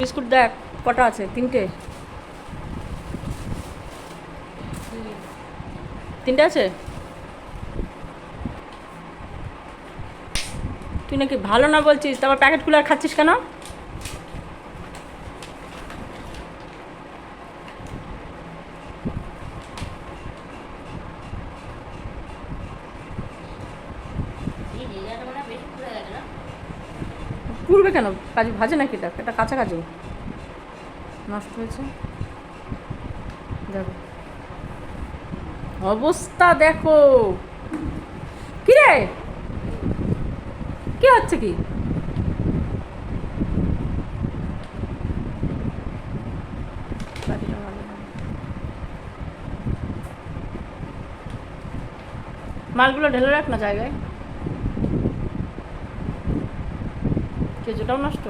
Biscuit দেখ, কটা আছে? তিনটে। তিনটে আছে? তুই নাকি ভালো না বলছিস? তারপর প্যাকেট খুলে আর খাচ্ছিস কেন? পুড়বে কেন? কাজু ভাজে নাকি এটা? এটা কাঁচা কাজু। নষ্ট হয়েছে। দেখো অবস্থা দেখো। কি রে? কি হচ্ছে কি। মালগুলো ঢেলে রাখ না জায়গায়। নষ্ট?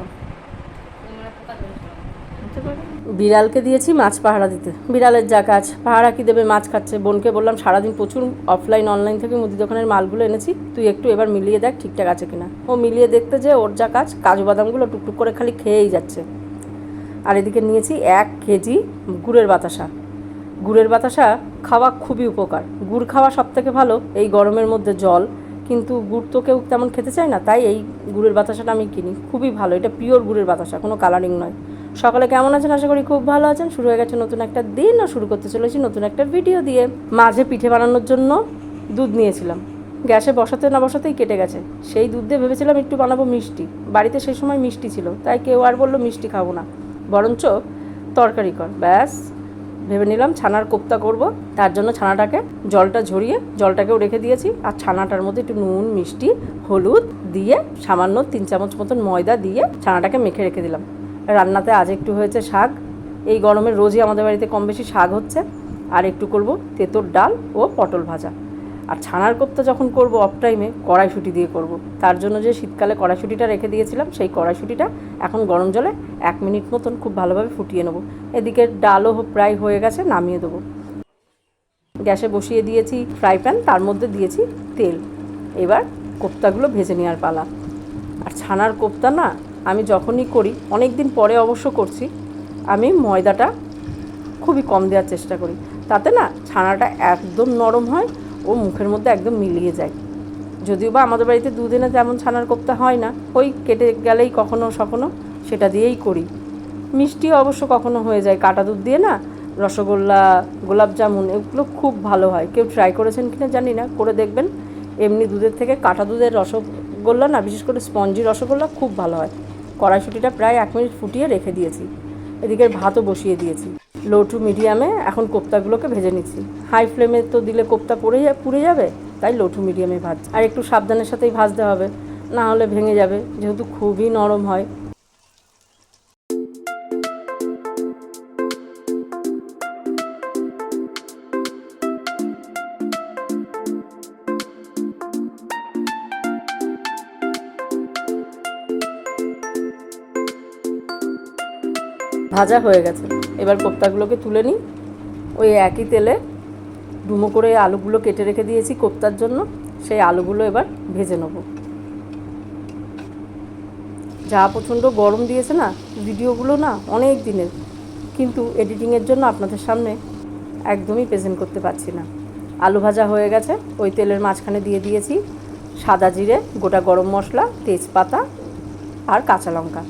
বিড়ালকে দিয়েছি মাছ পাহারা দিতে। বিড়ালের যা কাজ। পাহারা কি দেবে? মাছ খাচ্ছে। বোনকে বললাম, সারাদিন প্রচুর অফলাইন অনলাইন থেকে মুদি দোকানের মালগুলো এনেছি। তুই একটু এবার মিলিয়ে দেখ ঠিকঠাক আছে কিনা। ও মিলিয়ে দেখতে যে ওর যা কাজ, কাজু বাদামগুলো টুকটুক করে খালি খেয়েই যাচ্ছে। আর এদিকে নিয়েছি এক কেজি গুড়ের বাতাসা। গুড়ের বাতাসা খাওয়া খুবই উপকার। গুড় খাওয়া সব থেকে ভালো এই গরমের মধ্যে জল। কিন্তু গুড় তো কেউ তেমন খেতে চায় না, তাই এই গুড়ের বাতাসাটা আমি কিনি। খুবই ভালো, এটা পিওর গুড়ের বাতাসা, কোনো কালারিং নয়। সকালে কেমন আছেন? আশা করি খুব ভালো আছেন। শুরু হয়ে গেছে নতুন একটা দিন আর শুরু করতে চলেছি নতুন একটা ভিডিও দিয়ে। মাঝে পিঠে বানানোর জন্য দুধ নিয়েছিলাম। গ্যাসে বসাতে না বসাতেই কেটে গেছে। সেই দুধ দিয়ে ভেবেছিলাম একটু বানাবো মিষ্টি। বাড়িতে সেই সময় মিষ্টি ছিল, তাই কেউ আর বলল মিষ্টি খাব না। বরঞ্চ তরকারি কর, ব্যাস। ভেবে নিলাম ছানার কোপ্তা করব। তার জন্য ছানাটাকে জলটা ঝরিয়ে, জলটাকেও রেখে দিয়েছি। আর ছানাটার মধ্যে একটু নুন, মিষ্টি, হলুদ দিয়ে সামান্য তিন চামচ মতন ময়দা দিয়ে ছানাটাকে মেখে রেখে দিলাম। রান্নাতে আজ একটু হয়েছে শাক। এই গরমের রোজই আমাদের বাড়িতে কম বেশি শাক হচ্ছে। আর একটু করব তেঁতোর ডাল ও পটল ভাজা। আর ছানার কোপ্তা যখন করব অফ টাইমে কড়াইশুঁটি দিয়ে করব। তার জন্য যে শীতকালে কড়াইশুঁটিটা রেখে দিয়েছিলাম, সেই কড়াইশুঁটিটা এখন গরম জলে এক মিনিট মতন খুব ভালোভাবে ফুটিয়ে নেব। এদিকে ডালও প্রায় হয়ে গেছে, নামিয়ে দেবো। গ্যাসে বসিয়ে দিয়েছি ফ্রাই প্যান তার মধ্যে দিয়েছি তেল। এবার কোপ্তাগুলো ভেজে নেওয়ার পালা। আর ছানার কোপ্তা না, আমি যখনই করি অনেক দিন পরে অবশ্য করছি, আমি ময়দাটা খুবই কম দেওয়ার চেষ্টা করি। তাতে না, ছানাটা একদম নরম হয় ও মুখের মধ্যে একদম মিলিয়ে যায়। যদিও বা আমাদের বাড়িতে দুদিনে তেমন ছানার কোপ্তা হয় না, ওই কেটে গেলেই কখনো সখনো সেটা দিয়েই করি। মিষ্টি অবশ্য কখনো হয়ে যায়, কাটা দুধ দিয়ে না, রসগোল্লা, গোলাপ জামুন, এগুলো খুব ভালো হয়। কেউ ট্রাই করেছেন কিনা জানি না, করে দেখবেন। এমনি দুধের থেকে কাটা দুধের রসগোল্লা না, বিশেষ করে স্পঞ্জি রসগোল্লা খুব ভালো হয়। কড়াইশুটিটা প্রায় এক মিনিট ফুটিয়ে রেখে দিয়েছি। এদিকে ভাতও বসিয়ে দিয়েছি। লো টু মিডিয়ামে এখন কোপ্তাগুলোকে ভেজে নিচ্ছি। হাই ফ্লেমে তো দিলে কোপ্তা পড়ে যা পুড়ে যাবে, তাই লো টু মিডিয়ামে ভাজ আর একটু সাবধানের সাথেই ভাজতে হবে, না হলে ভেঙে যাবে, যেহেতু খুবই নরম হয়। ভাজা হয়ে গেছে। এবার কোপ্তাগুলোকে তুলে নিই। ওই একই তেলে ডুমো করে আলুগুলো কেটে রেখে দিয়েছি কোপ্তার জন্য। সেই আলুগুলো এবার ভেজে নেব। যা প্রচণ্ড গরম দিয়েছে না, ভিডিওগুলো না অনেক দিনের। কিন্তু এডিটিংয়ের জন্য আপনাদের সামনে একদমই প্রেজেন্ট করতে পারছি না। আলু ভাজা হয়ে গেছে, ওই তেলের মাঝখানে দিয়ে দিয়েছি সাদা জিরে, গোটা গরম মশলা, তেজপাতা আর কাঁচা লঙ্কা।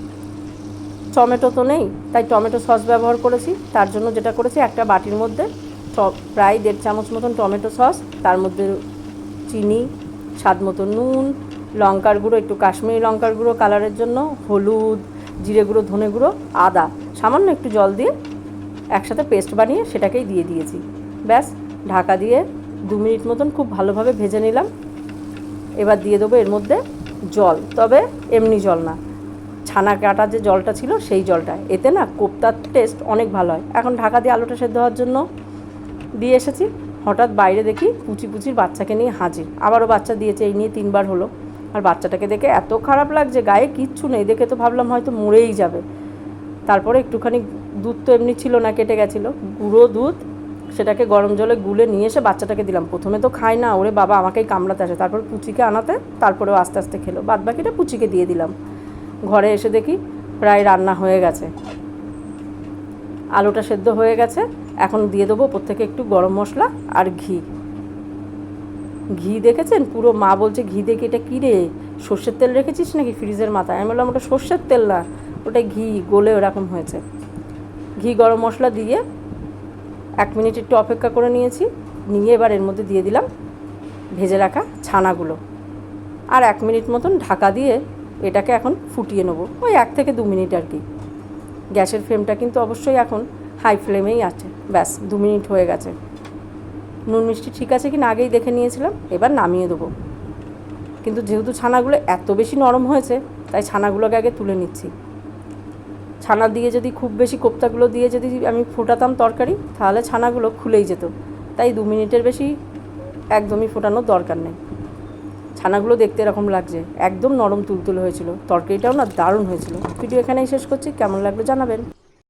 টমেটো তো নেই, তাই টমেটো সস ব্যবহার করেছি। তার জন্য যেটা করেছি, একটা বাটির মধ্যে প্রায় দেড় চামচ মতন টমেটো সস, তার মধ্যে চিনি, স্বাদ মতো নুন, লঙ্কার গুঁড়ো, একটু কাশ্মীরি লঙ্কার গুঁড়ো কালারের জন্য, হলুদ, জিরে গুঁড়ো, ধনে গুঁড়ো, আদা, সামান্য একটু জল দিয়ে একসাথে পেস্ট বানিয়ে সেটাকেই দিয়ে দিয়েছি। ব্যাস, ঢাকা দিয়ে দু মিনিট মতন খুব ভালোভাবে ভেজে নিলাম। এবার দিয়ে দেবো এর মধ্যে জল, তবে এমনি জল না। ছানা কাটা যে জলটা ছিল, সেই জলটা। এতে না কোপ্তার টেস্ট অনেক ভালো হয়। এখন ঢাকা দিয়ে আলুটা সেদ্ধ হওয়ার জন্য দিয়ে এসেছি। হঠাৎ বাইরে দেখি পুচি পুচির বাচ্চাকে নিয়ে হাজির। আবারও বাচ্চা দিয়েছে, এই নিয়ে তিনবার হলো। আর বাচ্চাটাকে দেখে এত খারাপ লাগছে, গায়ে কিচ্ছু নেই। দেখে তো ভাবলাম হয়তো মরেই যাবে। তারপরে একটুখানি দুধ তো এমনি ছিল না, কেটে গেছিল। গুঁড়ো দুধ সেটাকে গরম জলে গুলে নিয়ে এসে বাচ্চাটাকে দিলাম। প্রথমে তো খায় না, ওরে বাবা আমাকেই কামড়াতে আসে। তারপর পুচিকে আনাতে, তারপরেও আস্তে আস্তে খেলো। বাদ বাকিটা পুচিকে দিয়ে দিলাম। ঘরে এসে দেখি প্রায় রান্না হয়ে গেছে। আলুটা সেদ্ধ হয়ে গেছে। এখন দিয়ে দেবো থেকে একটু গরম মশলা আর ঘি। ঘি দেখেছেন? পুরো মা বলছে, ঘি দেখে এটা কী রে? সর্ষের তেল রেখেছিস নাকি ফ্রিজের মাথায়? আমি বললাম, ওটা সর্ষের তেল না, ওটা ঘি, গলে ওরকম হয়েছে। ঘি, গরম মশলা দিয়ে এক মিনিট একটু অপেক্ষা করে নিয়েছি। নিয়ে এবার এর মধ্যে দিয়ে দিলাম ভেজে রাখা ছানাগুলো। আর এক মিনিট মতন ঢাকা দিয়ে এটাকে এখন ফুটিয়ে নেব। ওই এক থেকে দু মিনিট আর কি। গ্যাসের ফ্লেমটা কিন্তু অবশ্যই এখন হাই ফ্লেমেই আছে। ব্যাস, দু মিনিট হয়ে গেছে। নুন মিষ্টি ঠিক আছে কি না আগেই দেখে নিয়েছিলাম, এবার নামিয়ে দেবো। কিন্তু যেহেতু ছানাগুলো এত বেশি নরম হয়েছে, তাই ছানাগুলোকে আগে তুলে নিচ্ছি। ছানা দিয়ে যদি খুব বেশি কোপ্তাগুলো দিয়ে যদি আমি ফোটাতাম তরকারি, তাহলে ছানাগুলো খুলেই যেত। তাই দু মিনিটের বেশি একদমই ফোটানোর দরকার নেই। ছানাগুলো দেখতে এরকম লাগছে। একদম নরম তুলতুল হয়েছিল। তরকারিটাও না দারুণ হয়েছিল। ভিডিও এখানেই শেষ করছি। কেমন লাগল জানাবেন।